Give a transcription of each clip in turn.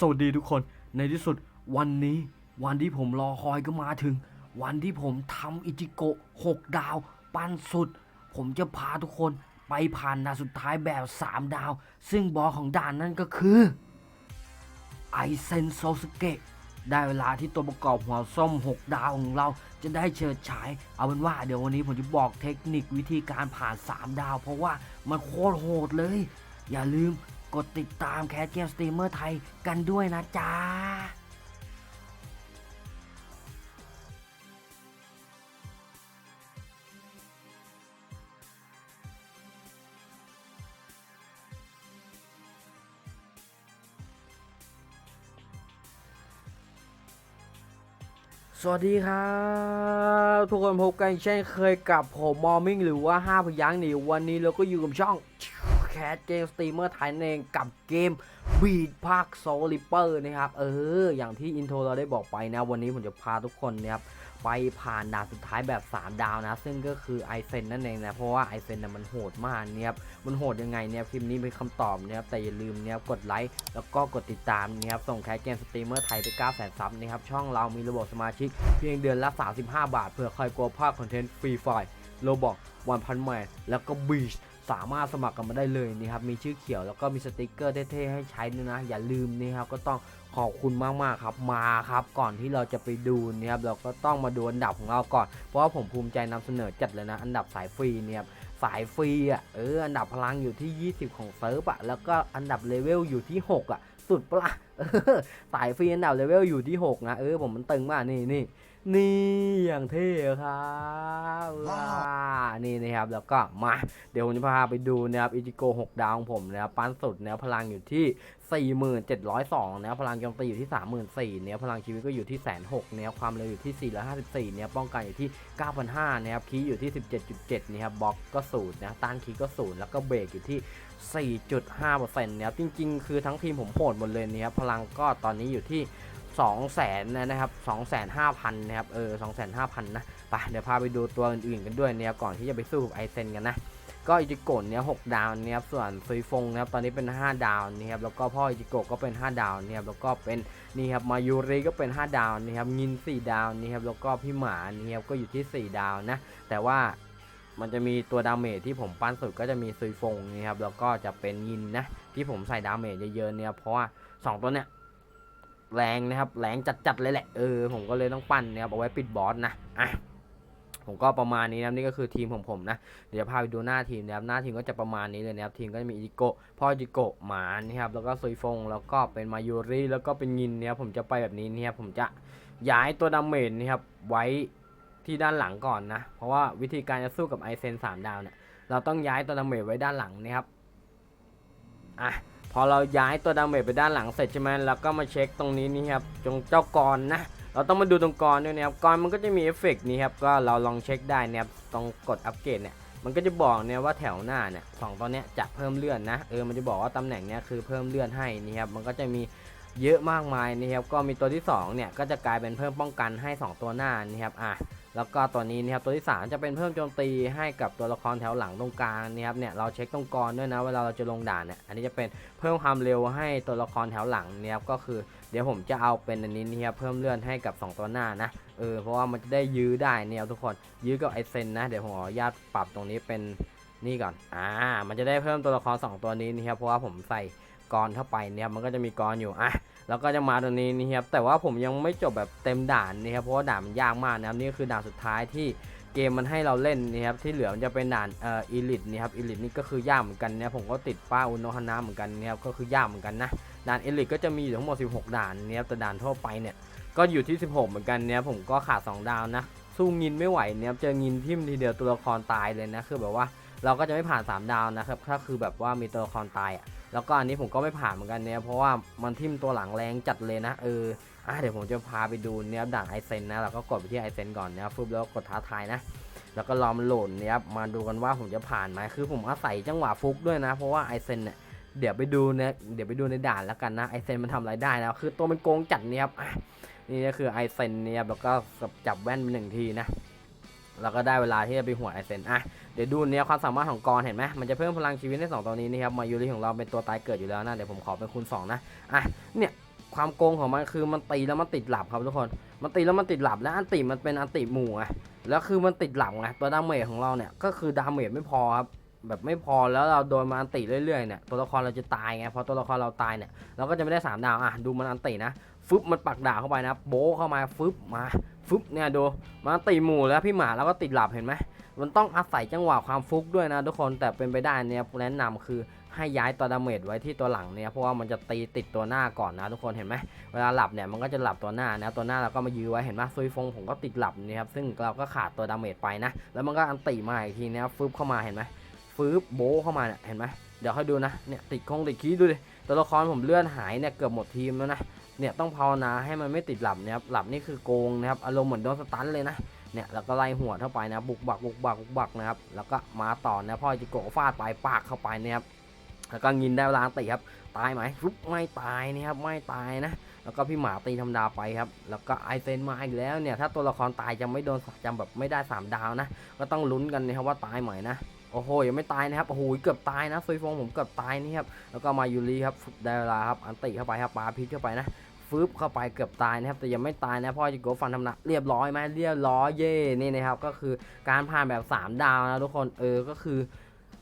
สวัสดีทุกคนในที่สุดวันนี้วันที่ผมรอคอยก็มาถึง วันที่ผมทำอิจิโกะ6ดาว ปันสุด ผมจะพาทุกคนไปผ่านด่านสุดท้ายแบบ 3 ดาว ซึ่งบอของด่านนั่นก็คือไอเซนโซสเกะได้เวลาที่ตัวประกอบหัวส้ม 6 ดาวของเราจะได้เฉิดฉาย เอาเป็นว่าเดี๋ยววันนี้ผมจะบอกเทคนิควิธีการผ่าน 3 ดาว เพราะว่ามันโคตรโหดเลย อย่าลืม กดติดตามแคสเกมสตรีมเมอร์ไทยกันด้วยนะจ๊ะสวัสดีครับ ทุกคนพบกันเช่นเคยกับผมมอมิงหรือว่า 5 พยังค์นี่วันนี้เราก็อยู่กับช่อง คสเกมสตรีมเมอร์ไทยนั่นเองกับเกมบีดภาคโซลิเปอร์นะครับ เออ อย่างที่อินโทรเราได้บอกไปนะ วันนี้ผมจะพาทุกคนนะครับไปผ่านด่านสุดท้ายแบบ 3 ดาวนะ ซึ่งก็คือไอเซนนั่นเองนะ เพราะว่าไอเซนน่ะมันโหดมากเนี่ยครับมันโหดยังไงเนี่ยคลิปนี้เป็นคำตอบนะครับแต่อย่าลืมเนี่ยกดไลค์แล้วก็กดติดตามนะครับส่งแคสเกมสตรีมเมอร์ไทยไป9แสนซับนะครับช่องเรามีระบบสมาชิก เพียงเดือนละ 35 บาทเพื่อใครกลัวพลาดคอนเทนต์ฟรีไฟล์โลบอกวันพันแมนแล้วก็บีช สามารถสมัครกันมาได้เลยนะครับมีชื่อเขียวแล้วก็มีสติกเกอร์เท่ๆให้ใช้ด้วยนะ อย่าลืมนะครับก็ต้องขอบคุณมากๆครับมาครับ ก่อนที่เราจะไปดูนะครับเราก็ต้องมาดูอันดับของเราก่อน เพราะว่าผมภูมิใจนำเสนอจัดเลยนะ อันดับสายฟรีเนี่ยสายฟรีอะเอออันดับพลังอยู่ที่ 20 ของเซิร์ฟอะแล้วก็อันดับเลเวลอยู่ที่ 6 อะ สุดปะละ่ะสายฟรีอันดับเลเวลอยู่ที่ 6 นะ เออผมมันตึงมากนี่นี่ นี่อย่างเท่ครับว้านี่นะครับแล้วก็มา เดี๋ยวผมจะพาไปดูนะครับอิจิโก6ดาวของผมนะครับปั้นสุดนะครับพลังอยู่ที่ 4702นะครับพลังโจมตีอยู่ที่ 34,000นะครับพลังชีวิตก็อยู่ที่แสนหกนะครับความเร็วอยู่ที่ 454นะครับป้องกันอยู่ที่ 9,500นะครับคีย์อยู่ที่ 17.7นะครับบล็อกก็ศูนย์นะครับต้านคีย์ก็ศูนย์แล้วก็เบรกอยู่ที่4.5%นะครับจริง ๆ คือทั้งทีมผมโหดหมดเลยนะครับพลังก็ตอนนี้อยู่ที่ 2 0 0แสนนะครับ2 5 0 0 0นนะครับเออ2 5 0 0 0นนะไปเดี๋ยวพาไปดูตัวอื่นๆกันด้วยเนะครับก่อนที่จะไปสู้กับไอเซนกันนะก็อิจิโกะเนี่ยหกดาวนะครับส่วนซุยฟงนะครับตอนนี้เป็น 5 ดาวนะครับแล้วก็พ่ออิจิโกะก็เป็น 5 ดาวนะครับแล้วก็เป็นนี่ครับมายูริก็เป็น 5 ดาวนะครับงิน 4 ดาวนะครับแล้วก็พี่หมานะครับก็อยู่ที่ 4 ดาวนะแต่ว่ามันจะมีตัวดาเมจที่ผมปั้นสุดก็จะมีซุยฟงนะครับแล้วก็จะเป็นยินนะที่ผมใส่ดาเมจเยอะๆเนี่ยเพราะว่า 2 ตัวเนี้ย แรงนะครับ แรงจัดๆเลยแหละ เออ ผมก็เลยต้องปั้นนะครับ เอาไว้ปิดบอสนะ อะ ผมก็ประมาณนี้นะครับ นี่ก็คือทีมของผมนะ เดี๋ยวพาไปดูหน้าทีมนะครับ หน้าทีมก็จะประมาณนี้เลยนะครับ ทีมก็จะมีอิจิโกะ พ่ออิจิโกะ หมานนะครับ แล้วก็ซุยฟง แล้วก็เป็นมายูริ แล้วก็เป็นยินเนี่ยผมจะไปแบบนี้เนี่ยผมจะย้ายตัวดาเมจนะครับ ไว้ที่ด้านหลังก่อนนะ เพราะว่าวิธีการจะสู้กับไอเซนสามดาวเนี่ย เราต้องย้ายตัวดาเมจไว้ด้านหลังนะครับ อะ อเราย้ายตัวดาเมจไปด้านหลังเสร็จใช่ไหมแล้วก็มาเช็คตรงนี้นี่ครับจงเจ้ากรนะ เราต้องมาดูตรงกรด้วยนะครับกรมันก็จะมีเอฟเฟกต์นี้ครับก็เราลองเช็คได้นะครับตรงกดอัปเกรดเนี่ยมันก็จะบอกเนี่ยว่าแถวหน้าเนี่ยสองตัวเนี้ยจะเพิ่มเลื่อนนะเออมันจะบอกว่าตำแหน่งเนี้ยคือเพิ่มเลื่อนให้นี่ครับมันก็จะมี เยอะมากมายนี่ครับก็มีตัวที่สองเนี่ยก็จะกลายเป็นเพิ่มป้องกันให้สองตัวหน้านี่ครับอะแล้วก็ตัวนี้นะครับตัวที่สามจะเป็นเพิ่มโจมตีให้กับตัวละครแถวหลังตรงกลางนี่ครับเนี่ยเราเช็คตรงกรด้วยนะเวลาเราจะลงด่านเนี่ยอันนี้จะเป็นเพิ่มความเร็วให้ตัวละครแถวหลังนี่ยครับก็คือเดี๋ยวผมจะเอาเป็นอันนี้นี่ครับเพิ่มเลื่อนให้กับ 2 ตัวหน้านะเออเพราะว่ามันจะได้ยื้อได้นี่ยครับทุกคนยื้อกับไอเซนนะเดี๋ยวผมขออนุญาตปรับตรงนี้เป็นนี่ก่อนอ่ามันจะได้เพิ่มตัวละคร 2 ตัวนี้นี่ครับเพราะว่าผมใส่ กรเข้าไปเนี่ยมันก็จะมีกรอยู่อะแล้วก็จะมาตัวนี้นี่ครับแต่ว่าผมยังไม่จบแบบเต็มด่านนี่ครับเพราะว่าด่านมันยากมากนะครับนี่คือด่านสุดท้ายที่เกมมันให้เราเล่นนี่ครับที่เหลือมันจะเป็นด่านเอ่ออีลิทนี่ครับอีลิทนี่ก็คือยากเหมือนกันเนี่ยผมก็ติดป้าอุนโนฮานะเหมือนกันเนี่ยครับก็คือยากเหมือนกันนะด่านเอลิทก็จะมีอยู่ทั้งหมด 16 ด่านนี่ครับแต่ด่านทั่วไปเนี่ยก็อยู่ที่ 16 เหมือนกันเนี่ยผมก็ขาด 2 ดาวนะ สู้งินไม่ไหวเนี่ยครับเจองินทิ่มทีเดียวตัวละครตายเลยนะ คือแบบว่าเราก็จะไม่ผ่าน 3 ดาวนะครับถ้าคือแบบว่ามีตัวละครตายอะ แล้วก็อันนี้ผมก็ไม่ผ่านเหมือนกันเนี่ยเพราะว่ามันทิ่มตัวหลังแรงจัดเลยนะเอออะเดี๋ยวผมจะพาไปดูเนี่ยด่านไอเซนนะเราก็กดไปที่ไอเซนก่อนนะฟึบแล้วกดท้าทายนะ แล้วก็รอมันโหลดเนี่ยมาดูกันว่าผมจะผ่านไหมคือผมอาศัยจังหวะฟุกด้วยนะ เพราะว่าไอเซนเนี่ยเดี๋ยวไปดูเนี่ยเดี๋ยวไปดูในด่านแล้วกันนะไอเซนมันทำอะไรได้แล้วคือตัวมันโกงจัดเนี่ยครับนี่ก็คือไอเซนเนี่ยแล้วก็จับแว่นไปหนึ่งทีนะ แล้วก็ได้เวลาที่จะไปหัวไอเซนอะเดี๋ยวดูเนี่ยความสามารถของกรเห็นไหมมันจะเพิ่มพลังชีวิตให้สองตัวนี้นี่ครับมายูริของเราเป็นตัวตายเกิดอยู่แล้วนะเดี๋ยวผมขอเป็นคูณสองนะอะเนี่ยความโกงของมันคือมันตีแล้วมันติดหลับครับทุกคน มันตีแล้วมันติดหลับและอันติมันเป็นอันติหมู่ไงแล้วคือมันติดหลับไงตัวดาเมจของเราเนี่ยก็คือดาเมจไม่พอครับแบบไม่พอแล้วเราโดนมันอันติเรื่อยๆเนี่ยตัวละครเราจะตายไงพอตัวละครเราตายเนี่ยเราก็จะไม่ได้สามดาวอะดูมันอันตินะ ฟึบมันปักดาบเข้าไปนะโบเข้ามาฟึบมาฟึบเนี่ยดูมันอันติหมู่แล้วพี่หมาแล้วก็ติดหลับเห็นไหมมันต้องอาศัยจังหวะความฟุกด้วยนะทุกคนแต่เป็นไปได้เนี่ยแนะนำคือให้ย้ายตัวดาเมจไว้ที่ตัวหลังเนี่ยเพราะว่ามันจะตีติดตัวหน้าก่อนนะทุกคนเห็นไหมเวลาหลับเนี่ยมันก็จะหลับตัวหน้านะตัวหน้าเราก็มายื้อไว้เห็นไหมซุยฟงผมก็ติดหลับนี่ครับซึ่งเราก็ขาดตัวดาเมจไปนะ แล้วมันก็อันติมาอีกทีนะครับฟึบเข้ามาเห็นไหมฟึบโบเข้ามาเนี่ยเห็นไหมเดี๋ยวค่อยดูนะเนี่ยติดคงติดคีย์ดูดิตัวละครผมเลื่อนหายเนี่ยเกือบหมดทีมแล้วนะ เนี่ยต้องภาวนาให้มันไม่ติดหลับนะครับหลับนี่คือโกงนะครับอารมณ์เหมือนโดนสตันเลยนะเนี่ยแล้วก็ไล่หัวเข้าไปนะบุกบักบุกบักบุกบักนะครับแล้วก็มาต่อนะพ่อจิโกะฟาดไปปากเข้าไปนะครับแล้วก็ยินได้เวลาอันติครับตายไหมฟึบไม่ตายนะครับไม่ตายนะ แล้วก็พี่หมาตีธรรมดาไปครับ แล้วก็ไอเซนมาอีกแล้วเนี่ยถ้าตัวละครตายจะไม่โดนจำแบบไม่ได้ 3 ดาวนะ ก็ต้องลุ้นกันนะครับว่าตายไหมนะโอ้โหยังไม่ตายนะครับโอ้โหเกือบตายนะซุยฟงผมเกือบตายนี่ครับแล้วก็มายูรีครับได้เวลาครับอันติเข้าไปครับปาพิษเข้าไปนะ ฟึบเข้าไปเกือบตายนะครับ แต่ยังไม่ตายนะพ่อจิโกฟันทำหนะเรียบร้อยไหมเรียบร้อยเย่นี่นะครับก็คือการผ่านแบบ 3 ดาวนะทุกคนเออก็คือ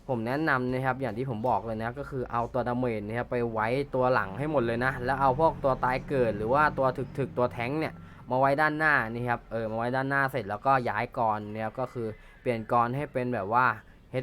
ผมแนะนำนะครับอย่างที่ผมบอกเลยนะก็คือเอาตัวดาเมจนะครับไปไว้ตัวหลังให้หมดเลยนะ แล้วเอาพวกตัวตายเกิดหรือว่าตัวถึกๆตัวแท้งเนี่ยมาไว้ด้านหน้านี่ครับเออมาไว้ด้านหน้าเสร็จแล้วก็ย้ายกรเนี่ยก็คือเปลี่ยนกรให้เป็นแบบว่า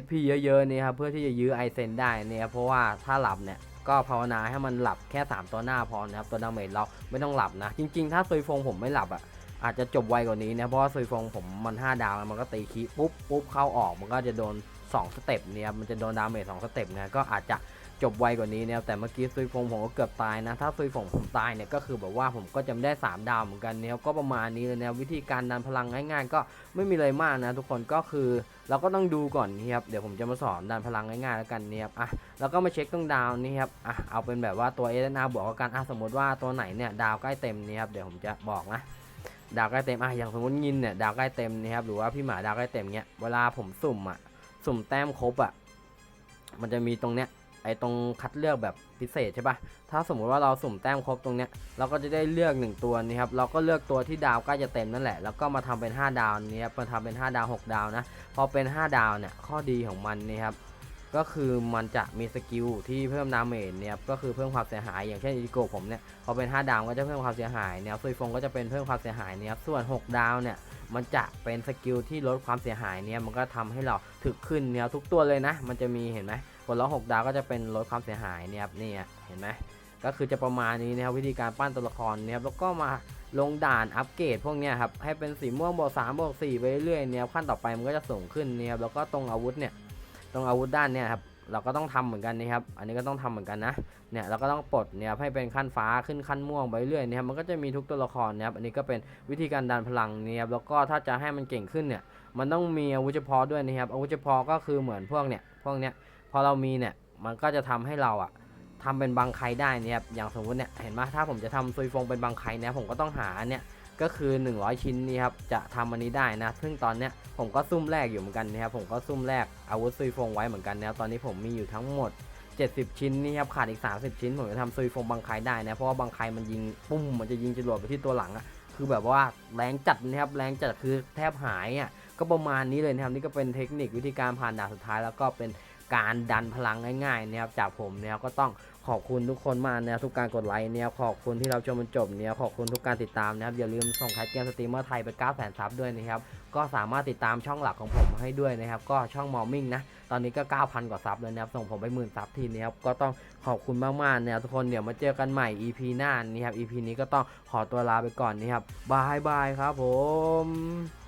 HP เยอะๆนี่ครับเพื่อที่จะยื้อไอเซนได้เนี่ยครับเพราะว่าถ้าหลับเนี่ย ก็ภาวนาให้มันหลับแค่ 3 ตัวหน้าพอนะครับ ตัวดาเมจเราไม่ต้องหลับนะ จริง ๆ ถ้าซุยฟงผมไม่หลับอะอาจจะจบไวกว่านี้นะ เพราะว่าซุยฟงผมมัน 5 ดาวแล้วมันก็ตีคีปุ๊บปุ๊บเข้าออกมันก็จะโดน 2 สเต็ปเนี่ยครับมันจะโดนดาเมจ2สเต็ปนะก็อาจจะ จบไวกว่านี้นะครับแต่เมื่อกี้ซุยฟงผมก็เกือบตายนะ ถ้าซุยฟงผมตายเนี่ยก็คือแบบว่าผมก็จะไม่ได้ 3 ดาวเหมือนกันเนี่ยก็ประมาณนี้เลยนะวิธีการดันพลังง่ายๆ ก็ไม่มีอะไรมากนะ ทุกคนก็คือเราก็ต้องดูก่อนนี่ครับเดี๋ยวผมจะมาสอนดันพลังง่ายๆแล้วกันเนี่ยครับอะแล้วก็มาเช็คตรงดาวนี่ครับอะเอาเป็นแบบว่าตัวเอเดนาบวกกันอะสมมติว่าตัวไหนเนี่ยดาวใกล้เต็มนี่ครับเดี๋ยวผมจะบอกนะดาวใกล้เต็มอะอย่างสมมติยินเนี่ยดาวใกล้เต็มนี่ครับหรือว่าพี่หมาดาวใกล้เต็มเนี่ยเวลาผมสุ่มอะสุ่มแต้มครบอะมันจะมีตรงเนี้ย ไอตรงคัดเลือกแบบพิเศษใช่ปะถ้าสมมุติว่าเราสุ่มแต้มครบตรงเนี้ย เราก็จะได้เลือกหนึ่งตัวนี่ครับ เราก็เลือกตัวที่ดาวใกล้จะเต็มนั่นแหละ แล้วก็มาทำเป็น 5 ดาวนี้ครับมาทำเป็น 5 ดาว 6 ดาวนะ พอเป็น 5 ดาวเนี่ย ข้อดีของมันนี่ครับ ก็คือมันจะมีสกิลที่เพิ่มดาเมจเนี่ยก็คือเพิ่มความเสียหาย อย่างเช่นอีโกผมเนี่ย พอเป็น 5 ดาวก็จะเพิ่มความเสียหายเนี่ยซุยฟงก็จะเป็นเพิ่มความเสียหายเนี่ยส่วน 6 ดาวเนี่ยมันจะเป็นสกิลที่ลดความเสียหายเนี่ย มันก็ทำให้เราถึกขึ้นเนี่ยทุกตัวเลยนะ มันจะมีเห็นไหม กดล็อกหกดาวก็จะเป็นลดความเสียหายเนี่ยครับนี่เห็นไหมก็คือจะประมาณนี้นะครับวิธีการปั้นตัวละครเนี่ยครับแล้วก็มาลงด่านอัปเกรดพวกนี้ครับให้เป็นสีม่วงบวกสามบวกสี่ไปเรื่อยๆเนี่ยครับขั้นต่อไปมันก็จะสูงขึ้นเนี่ยครับแล้วก็ตรงอาวุธเนี่ยตรงอาวุธด้านเนี่ยครับเราก็ต้องทำเหมือนกันนะครับ อันนี้ก็ต้องทำเหมือนกันนะ เนี่ยเราก็ต้องปลดเนี่ยครับให้เป็นขั้นฟ้าขึ้นขั้นม่วงไปเรื่อยๆนะครับ มันก็จะมีทุกตัวละครนะครับ อันนี้ก็เป็นวิธีการดันพลังนี่ยครับ แล้วก็ถ้าจะให้มันเก่งขึ้นเนี่ย มันต้องมีอาวุธเฉพาะด้วยนะครับ อาวุธเฉพาะก็คือเหมือนพวกเนี่ย พวกเนี้ย พอเรามีเนี่ยมันก็จะทำให้เราอะทำเป็นบางไคได้นะครับอย่างสมมติเนี่ยเห็นไหมถ้าผมจะทำซุยฟงเป็นบางไคเนี่ยผมก็ต้องหาเนี่ยก็คือ 100 ชิ้นนี่ครับจะทำอันนี้ได้นะ ซึ่งตอนเนี้ยผมก็ซุ่มแรกอยู่เหมือนกันนะครับผมก็ซุ่มแรกอาวุธซุยฟงไว้เหมือนกันนะตอนนี้ผมมีอยู่ทั้งหมด 70 ชิ้นนี่ครับขาดอีก 30 ชิ้น ผมจะทำซุยฟงบางไคได้นะเพราะว่าบางไคมันยิงปุ้มมันจะยิงจรวดไปที่ตัวหลังอะคือแบบว่าแรงจัดนะครับแรงจัดคือแทบหายอะก็ประมาณนี้เลยนะครับนี่ก็เป็นเทคนิควิธีการผ่านด่านสุดท้ายแล้วก็เป็น การดันพลังง่ายๆนะครับจากผมเนี่ยก็ต้องขอบคุณทุกคนมากนะครับทุกการกดไลค์เนี่ยขอบคุณที่เราชมจนจบเนี่ยขอบคุณทุกการติดตามนะครับอย่าลืมส่งแคทเกมสตรีมเมอร์ไทยไป9 0 0 0 0ซับด้วยนะครับก็สามารถติดตามช่องหลักของผมให้ด้วยนะครับก็ช่องมอร์มิ่งนะตอนนี้ก็ 9,000 กว่าซับเลยนะครับส่งผมไปหมื่นซับทีนะครับก็ต้องขอบคุณมากๆนะครับทุกคนเดี๋ยวมาเจอกันใหม่ EP หน้านี่ครับ EP นี้ก็ต้องขอตัวลาไปก่อนนะครับบายบายครับผม